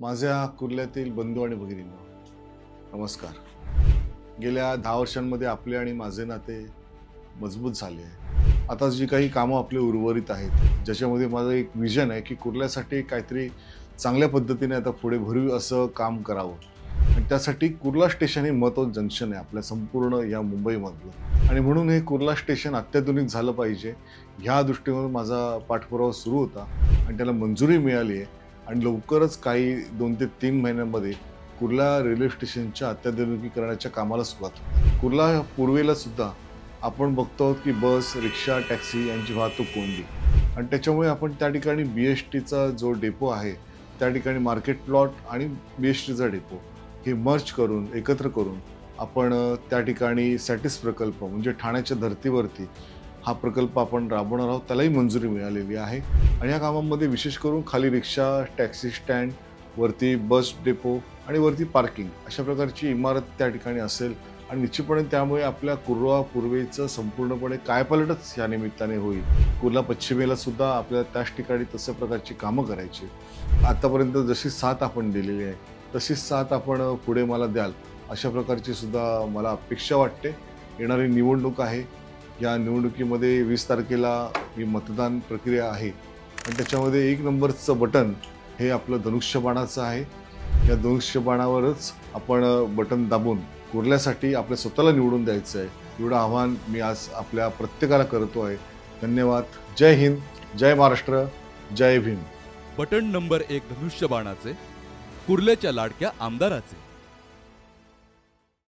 माझ्या कुर्ल्यातील बंधू आणि भगिनींना नमस्कार. गेल्या दहा वर्षांमध्ये आपले आणि माझे नाते मजबूत झाले आहे. आता जी काही कामं आपली उर्वरित आहेत ज्याच्यामध्ये माझं एक विजन आहे की कुर्ल्यासाठी काहीतरी चांगल्या पद्धतीने आता पुढे भरू असं काम करावं. आणि त्यासाठी कुर्ला स्टेशन हे महत्त्वाचं जंक्शन आहे आपल्या संपूर्ण या मुंबईमधलं. आणि म्हणून हे कुर्ला स्टेशन अत्याधुनिक झालं पाहिजे. ह्या दृष्टिकोन माझा पाठपुरावा सुरू होता आणि त्याला मंजुरी मिळाली आहे. आणि लवकरच काही दोन ते तीन महिन्यांमध्ये कुर्ला रेल्वे स्टेशनच्या अत्याधुनिकीकरणाच्या कामाला सुरुवात कुर्ला पूर्वेला सुद्धा आपण बघतो आहोत की बस रिक्षा टॅक्सी यांची वाहतूक कोंडी. आणि त्याच्यामुळे आपण त्या ठिकाणी बी एस टीचा जो डेपो आहे त्या ठिकाणी मार्केट प्लॉट आणि बी एस टीचा डेपो हे मर्ज करून एकत्र करून आपण त्या ठिकाणी सॅटिस प्रकल्प म्हणजे ठाण्याच्या धर्तीवरती हा प्रकल्प आपण राबवणार आहोत त्यालाही मंजुरी मिळालेली आहे. आणि या कामामध्ये विशेष करून खाली रिक्षा टॅक्सी स्टँड वरती बस डेपो आणि वरती पार्किंग अशा प्रकारची इमारत त्या ठिकाणी असेल. आणि निश्चितपणे त्यामुळे आपल्या कुर्वा पूर्वेचं संपूर्णपणे कायपालटच या निमित्ताने होईल. कुर्ला पश्चिमेला सुद्धा आपल्याला त्याच ठिकाणी तशा प्रकारची कामं करायची आतापर्यंत जशी साथ आपण दिलेली आहे तशीच साथ आपण पुढे मला द्याल अशा प्रकारची सुद्धा मला अपेक्षा वाटते. येणारी निवडणूक आहे. या निवडणुकीमध्ये वीस तारखेला ही मतदान प्रक्रिया आहे. आणि त्याच्यामध्ये एक नंबरचं बटन हे आपलं धनुष्यबाणाचं आहे. या धनुष्यबाणावरच आपण बटन दाबून कुर्ल्यासाठी आपल्या स्वतःला निवडून द्यायचं आहे. एवढं आव्हान मी आज आपल्या प्रत्येकाला करतो आहे. धन्यवाद. जय हिंद. जय महाराष्ट्र. जय भीम. बटन नंबर एक धनुष्यबाणाचे कुर्ल्याच्या लाडक्या आमदाराचे.